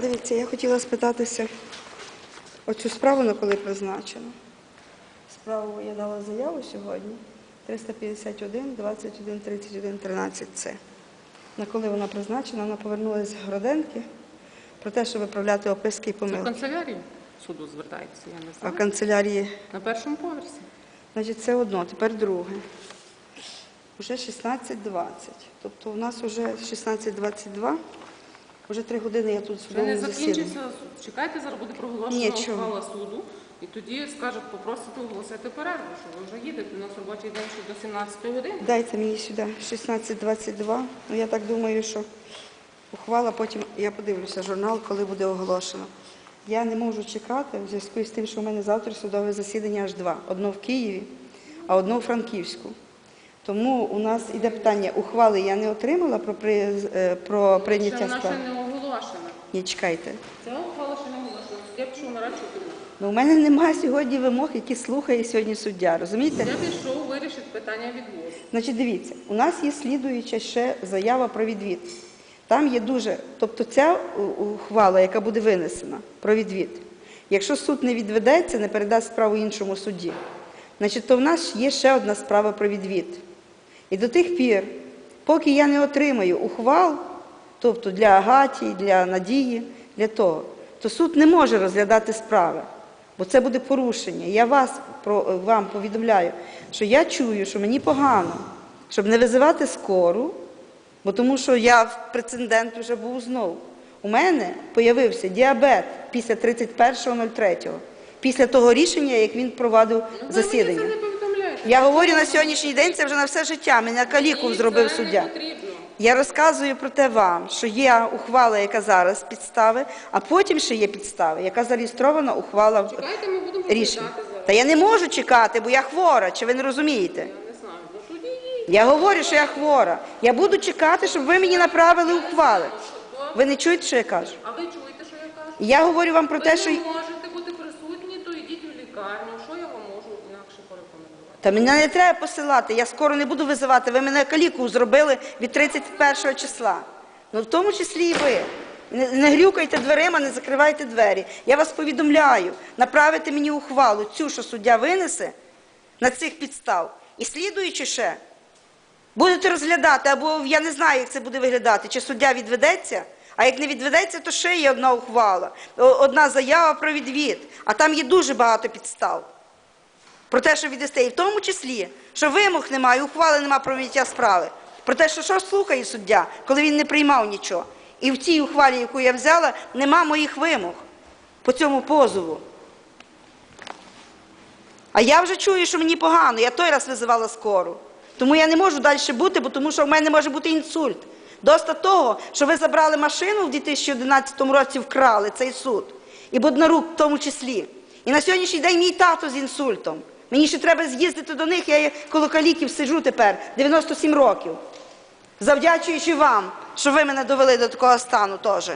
Дивіться, я хотіла спитатися оцю справу на коли призначено. Справу я дала заяву сьогодні 351 21 31 13 С. На коли вона призначена, вона повернулася з Гроденки про те, щоб виправляти описки і Це в помилки. канцелярію суду звертається, я не А в канцелярії, На першому поверсі. значить, це одно, тепер друге. Уже 16.20. Тобто у нас вже 16.22. Вже три години я тут в Ще не судовому засіданні. Чекайте, зараз буде проголошена ухвала суду. І тоді скажуть, попросите оголосити перерву, що ви вже їдете. У нас робочий день ще до 17 години. Дайте мені сюди 16.22. Ну, я так думаю, що ухвала, потім я подивлюся журнал, коли буде оголошено. Я не можу чекати в зв'язку з тим, що у мене завтра судове засідання аж два. Одно в Києві, а одно в Франківську. Тому у нас іде питання, ухвали я не отримала про, при, е, про Ще прийняття вона ще не оголошена. Ні, чекайте. Ця ухвала ще не оголошена. Я пішов на радшу. Ну, у мене немає сьогодні вимог, які слухає сьогодні суддя. Розумієте? Я пішов вирішити питання відвозу. Значить, дивіться, у нас є слідуюча ще заява про відвід. Там є дуже, тобто ця ухвала, яка буде винесена про відвід, якщо суд не відведеться, не передасть справу іншому судді, значить, то в нас є ще одна справа про відвід. І до тих пір, поки я не отримаю ухвал, тобто для Агатії, для Надії, для того, то суд не може розглядати справи, бо це буде порушення. Я вас про вам повідомляю, що я чую, що мені погано, щоб не визивати скору, бо тому що я в прецедент вже був знову. У мене появився діабет після 31.03, після того рішення, як він провадив Ну, засідання. Я говорю на сьогоднішній день, це вже на все життя. Мене каліку зробив суддя. Я розказую про те вам, що є ухвала, яка зараз підстави, а потім ще є підстави, яка зареєстрована ухвала в- Чекайте, ми будемо рішення. зараз. Та я не можу чекати, бо я хвора, чи ви не розумієте? Я. Ну говорю, що я хвора. Я буду чекати, щоб ви мені направили ухвали. Ви не чуєте, що я кажу? А ви чуєте, що я кажу? Я говорю вам про Ви те, що не можете бути присутні, то йдіть у лікарню. Що я вам можу інакше порекомендувати? Та мене не треба посилати. Я скоро не буду визивати. Ви мене каліку зробили від 31 числа. Ну в тому числі і ви. Не, не грюкайте дверима, не закривайте двері. Я вас повідомляю, направити мені ухвалу, цю, що суддя винесе на цих підстав. І слідуючи ще, будете розглядати, або я не знаю, як це буде виглядати, чи суддя відведеться, а як не відведеться, то ще є одна ухвала, одна заява про відвід, а там є дуже багато підстав. Про те, що віддасте, і в тому числі, що вимог немає, ухвали немає про відняття справи. Про те, що що слухає суддя, коли він не приймав нічого. І в цій ухвалі, яку я взяла, нема моїх вимог по цьому позову. А я вже чую, що мені погано. Я той раз визивала скору. Тому я не можу далі бути, бо тому що в мене може бути інсульт. Доста того, що ви забрали машину в 2011 році, вкрали цей суд. І Боднарук в тому числі. І на сьогоднішній день мій тато з інсультом. Мені ще треба з'їздити до них, я коло каліків сиджу тепер, 97 років. Завдячуючи вам, що ви мене довели до такого стану теж.